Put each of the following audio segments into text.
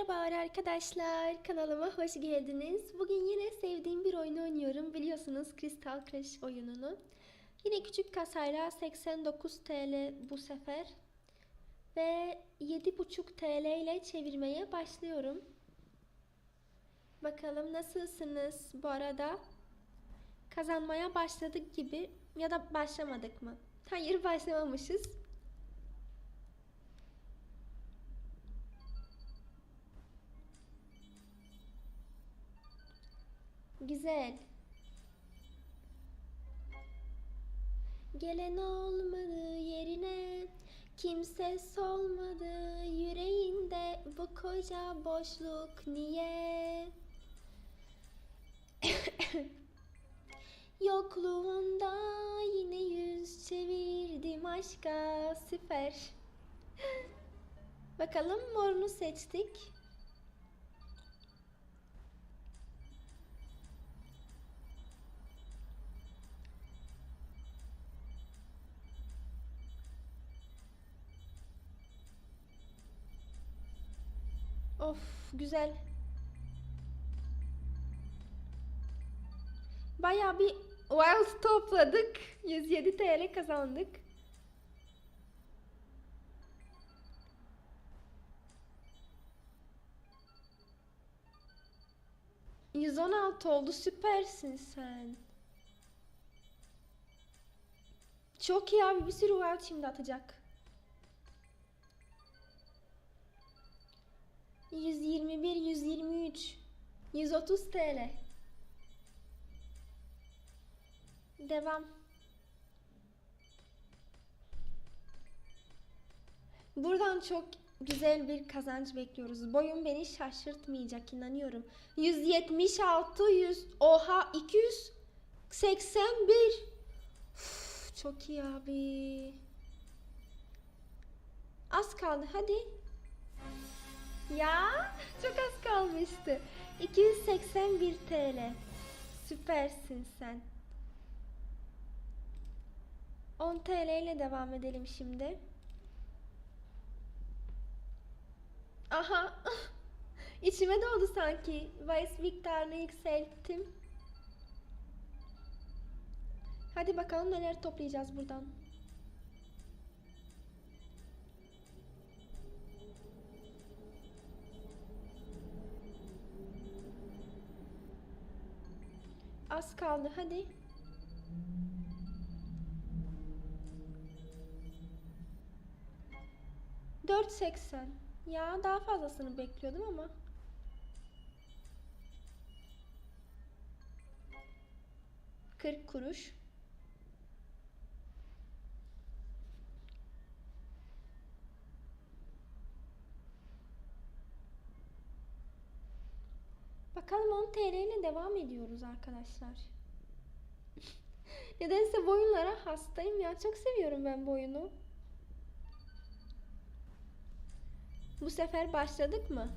Merhabalar arkadaşlar, kanalıma hoş geldiniz. Bugün yine sevdiğim bir oyunu oynuyorum. Biliyorsunuz Crystal Crash oyununu. Yine küçük kasayla 89 TL bu sefer. Ve 7,5 TL ile çevirmeye başlıyorum. Bakalım nasılsınız bu arada? Kazanmaya başladık gibi ya da başlamadık mı? Hayır başlamamışız. Güzel. Gelen olmadı yerine Kimse solmadı yüreğinde Bu koca boşluk niye? Yokluğunda yine yüz çevirdim aşka Süper. Bakalım morunu seçtik Of güzel. Bayağı bir wild topladık. 107 TL kazandık. ...116 oldu süpersin sen. Çok iyi abi bir sürü wild şimdi atacak. 121, 123, 130 TL. Devam. Buradan çok güzel bir kazanç bekliyoruz. Boyun beni şaşırtmayacak inanıyorum. 176, 100, oha 281. Uf, çok iyi abi. Az kaldı hadi. Ya çok az kalmıştı. 281 TL. Süpersin sen. 10 TL ile devam edelim şimdi. Aha. İçime doğdu sanki. Vice miktarını yükselttim. Hadi bakalım neler toplayacağız buradan. Az kaldı hadi. Dört seksen. Ya daha fazlasını bekliyordum ama. Kırk kuruş. Bakalım 10 TL ile devam ediyoruz arkadaşlar. Nedense bu oyunlara hastayım ya. Çok seviyorum ben bu oyunu. Bu sefer başladık mı?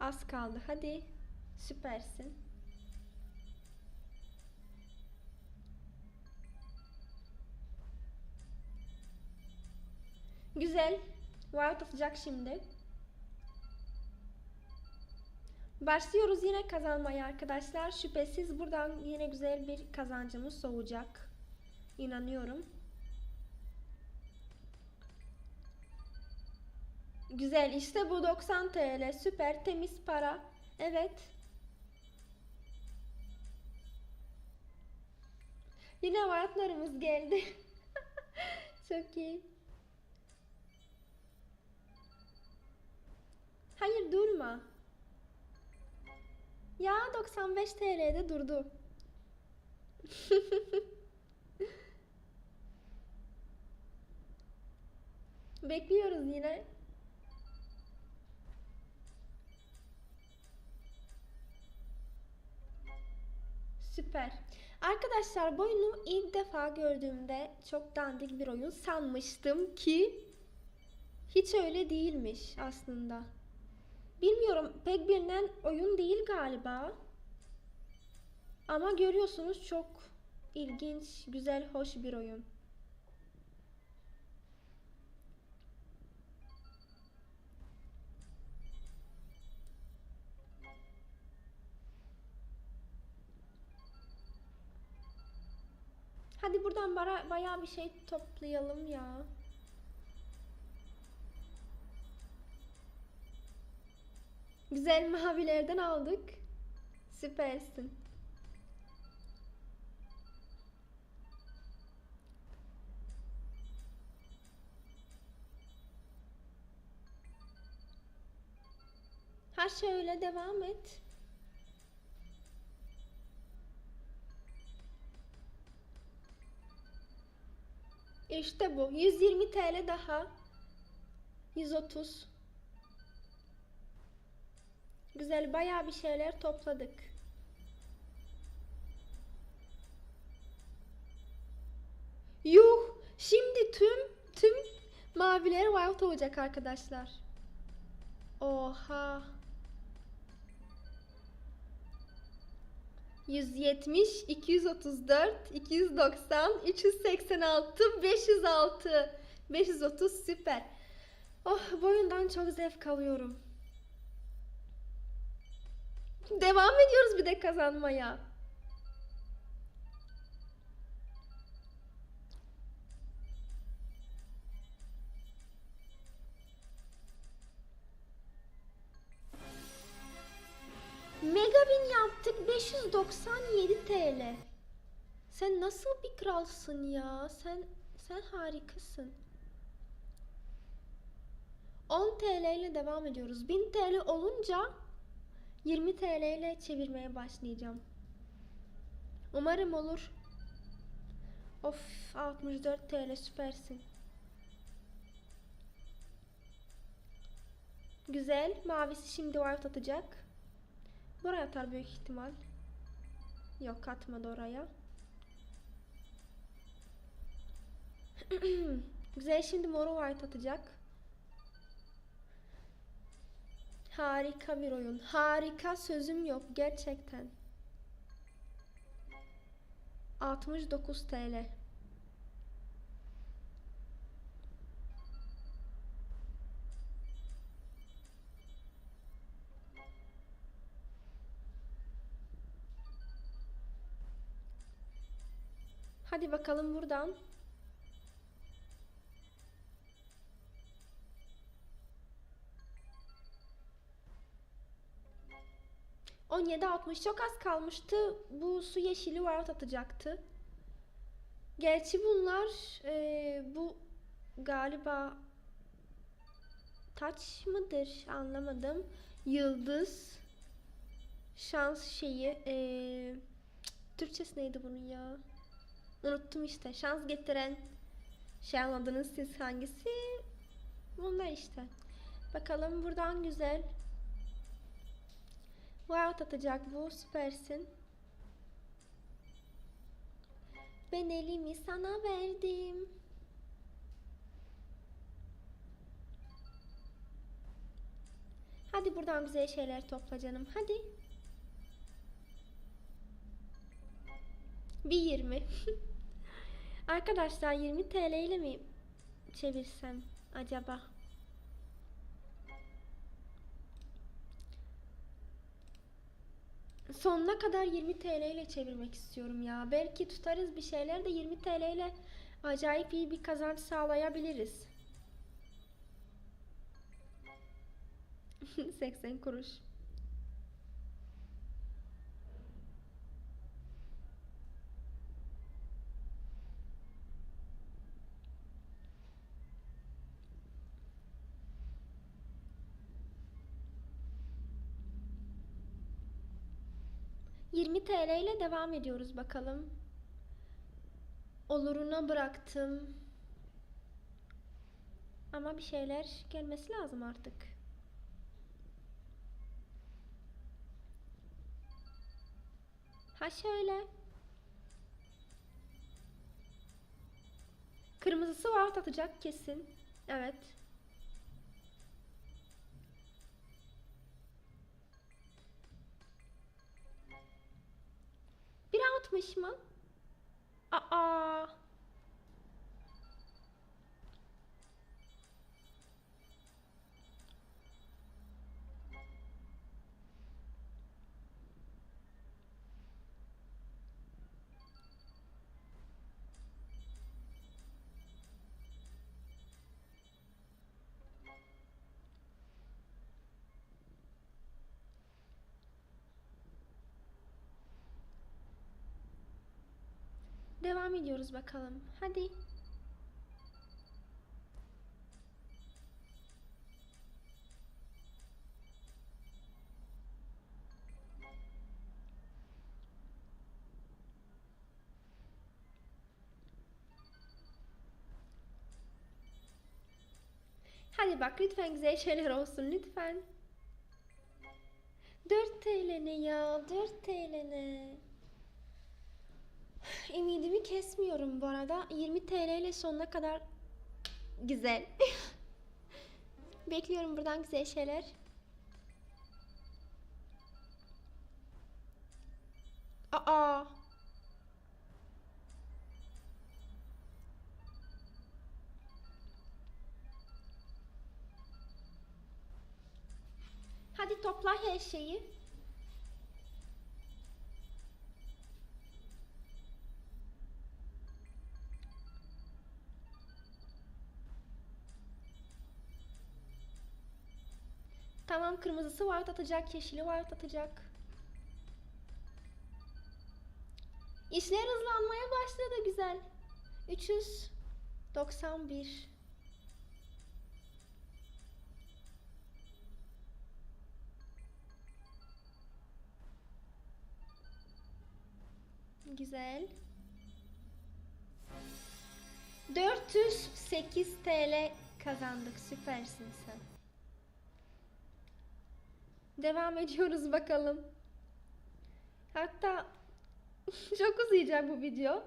Az kaldı. Hadi. Süpersin. Güzel. Wild atacak şimdi. Başlıyoruz yine kazanmaya arkadaşlar. Şüphesiz buradan yine güzel bir kazancımız soğuyacak. İnanıyorum. Güzel işte bu 90 TL süper temiz para. Evet. Yine vaatlarımız geldi. Çok iyi. Hayır durma. Ya 95 TL'de durdu. Bekliyoruz yine. Süper. Arkadaşlar bu ilk defa gördüğümde çok dandik bir oyun sanmıştım ki hiç öyle değilmiş aslında. Bilmiyorum pek bilinen oyun değil galiba. Ama görüyorsunuz çok ilginç, güzel, hoş bir oyun. Hadi buradan bara bayağı bir şey toplayalım ya. Güzel mavilerden aldık. Süpersin. Ha şöyle devam et. İşte bu. 120 TL daha. 130. Güzel bayağı bir şeyler topladık. Yuh! Şimdi tüm tüm maviler wild olacak arkadaşlar. Oha. 170, 234, 290, 386, 506, 530 süper. Oh bu oyundan çok zevk alıyorum. Devam ediyoruz bir de kazanmaya. Megabin yaptık 597 TL. Sen nasıl bir kralsın ya? Sen sen harikasın. 10 TL ile devam ediyoruz. 1000 TL olunca 20 TL ile çevirmeye başlayacağım. Umarım olur. Of 64 TL süpersin. Güzel. Mavisi şimdi wild atacak. Buraya atar büyük ihtimal. Yok atmadı oraya. Güzel şimdi moru white atacak. Harika bir oyun. Harika sözüm yok gerçekten. 69 TL. Hadi bakalım buradan. On yedi altmış çok az kalmıştı. Bu su yeşili wild atacaktı. Gerçi bunlar eee, bu galiba taç mıdır anlamadım. Yıldız şans şeyi cık, Türkçesi neydi bunun ya? Unuttum işte. Şans getiren şey anladınız siz hangisi? Bunlar işte. Bakalım buradan güzel. Wild atacak bu. Süpersin. Ben elimi sana verdim. Hadi buradan güzel şeyler topla canım. Hadi. Bir 20. Arkadaşlar 20 TL ile mi çevirsem acaba? Sonuna kadar 20 TL ile çevirmek istiyorum ya. Belki tutarız bir şeyler de 20 TL ile acayip iyi bir kazanç sağlayabiliriz. 80 kuruş. ...20 TL ile devam ediyoruz bakalım. Oluruna bıraktım. Ama bir şeyler gelmesi lazım artık. Ha şöyle. Kırmızısı var atacak kesin. Evet. Outmış mı? Aa. Devam ediyoruz bakalım. Hadi. Hadi bak lütfen güzel şeyler olsun lütfen. 4 TL ne ya? 4 TL ne? Ümidimi kesmiyorum bu arada. 20 TL ile sonuna kadar güzel. Bekliyorum buradan güzel şeyler. Aa. Hadi topla her şeyi. Tamam kırmızısı var atacak, yeşili var atacak. İşler hızlanmaya başladı güzel. 391. Güzel. 408 TL kazandık. Süpersin sen. Devam ediyoruz bakalım. Hatta çok uzayacak bu video.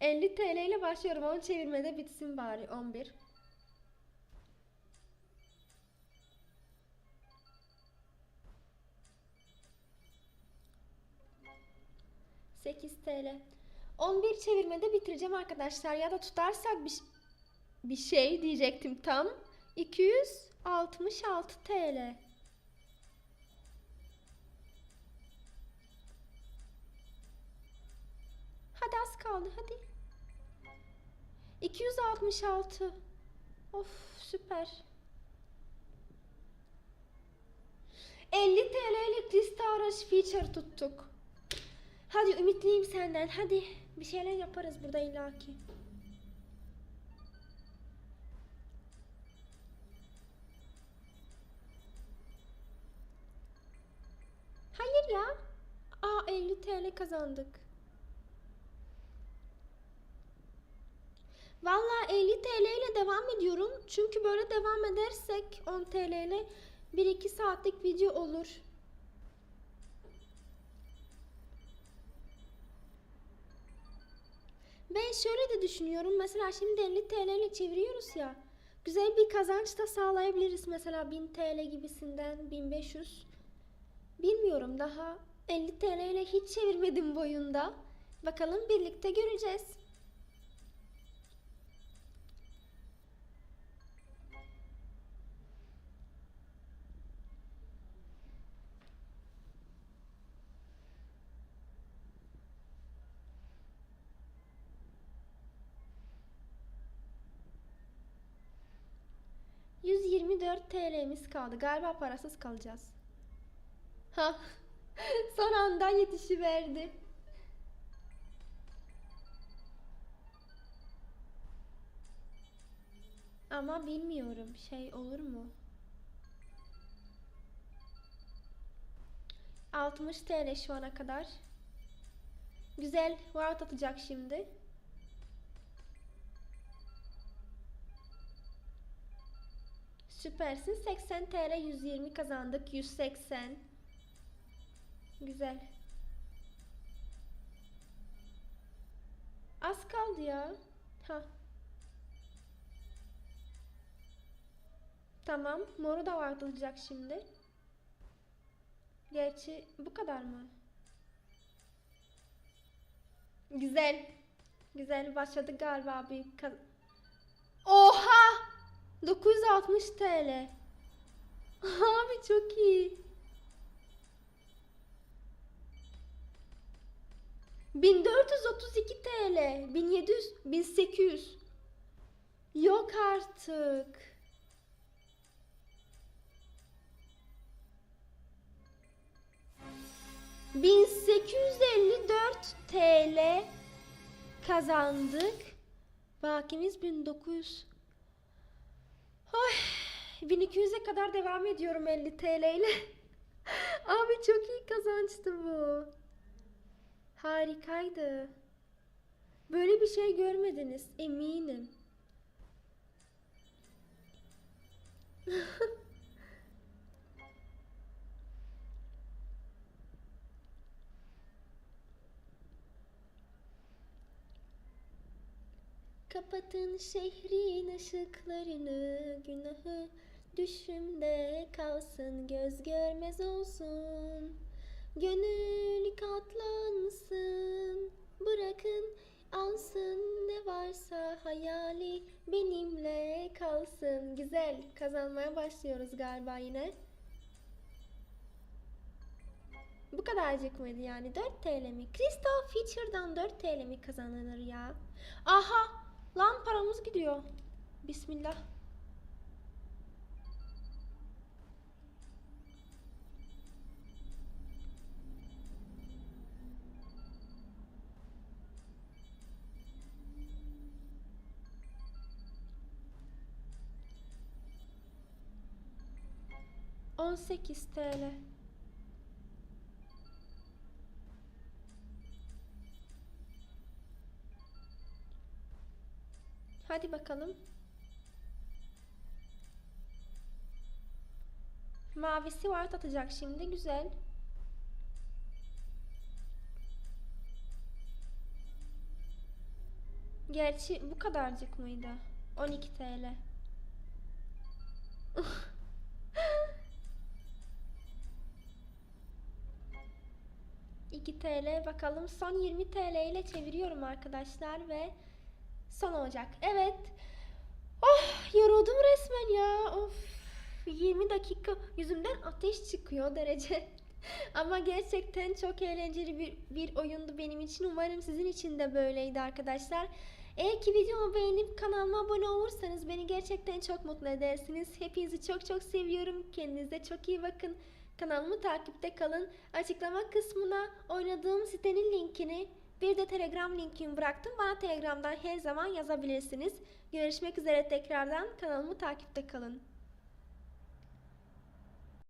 50 TL ile başlıyorum. Onu çevirmede bitsin bari. 11. Sekiz TL. 11 çevirmede bitireceğim arkadaşlar. Ya da tutarsak bir, bir şey diyecektim tam. 266 TL. Hadi az kaldı hadi. 266. Of süper. 50 TL'lik liste araç feature tuttuk. Hadi ümitliyim senden. Hadi bir şeyler yaparız burada illaki. Hayır ya. Aa 50 TL kazandık. Valla 50 TL ile devam ediyorum. Çünkü böyle devam edersek 10 TL ile 1-2 saatlik video olur. Ben şöyle de düşünüyorum. Mesela şimdi 50 TL ile çeviriyoruz ya. Güzel bir kazanç da sağlayabiliriz. Mesela 1000 TL gibisinden 1500. Bilmiyorum daha 50 TL ile hiç çevirmedim bu oyunda. Bakalım birlikte göreceğiz. ...124 TL'miz kaldı. Galiba parasız kalacağız. Ha, son anda yetişiverdi. Ama bilmiyorum şey olur mu? 60 TL şu ana kadar. Güzel vaat atacak şimdi. Süpersin. 80 TL 120 kazandık. 180. Güzel. Az kaldı ya. Ha. Tamam. Moru da vartılacak şimdi. Gerçi bu kadar mı? Güzel. Güzel başladık galiba kaz- Oha! 960 TL. Abi çok iyi. 1432 TL. 1700, 1800. Yok artık. ...1854 TL kazandık. Bakimiz 1900. Ay, 1200'e kadar devam ediyorum 50 TL ile. Abi çok iyi kazançtı bu. Harikaydı. Böyle bir şey görmediniz eminim. Kapatın şehrin ışıklarını Günahı düşümde kalsın Göz görmez olsun Gönül katlansın Bırakın alsın ne varsa hayali benimle kalsın Güzel kazanmaya başlıyoruz galiba yine bu kadarcık mıydı yani 4 TL mi? Crystal Feature'dan 4 TL mi kazanılır ya? Aha! Lan paramız gidiyor. Bismillah. On sekiz TL. Hadi bakalım. Mavisi var atacak şimdi. Güzel. Gerçi bu kadarcık mıydı? 12 TL. İki TL bakalım son 20 TL ile çeviriyorum arkadaşlar ve son olacak. Evet. Oh yoruldum resmen ya. Of 20 dakika yüzümden ateş çıkıyor derece. Ama gerçekten çok eğlenceli bir, bir oyundu benim için. Umarım sizin için de böyleydi arkadaşlar. Eğer ki videomu beğenip kanalıma abone olursanız beni gerçekten çok mutlu edersiniz. Hepinizi çok çok seviyorum. Kendinize çok iyi bakın. Kanalımı takipte kalın. Açıklama kısmına oynadığım sitenin linkini bir de Telegram linkini bıraktım. Bana Telegram'dan her zaman yazabilirsiniz. Görüşmek üzere tekrardan. Kanalımı takipte kalın.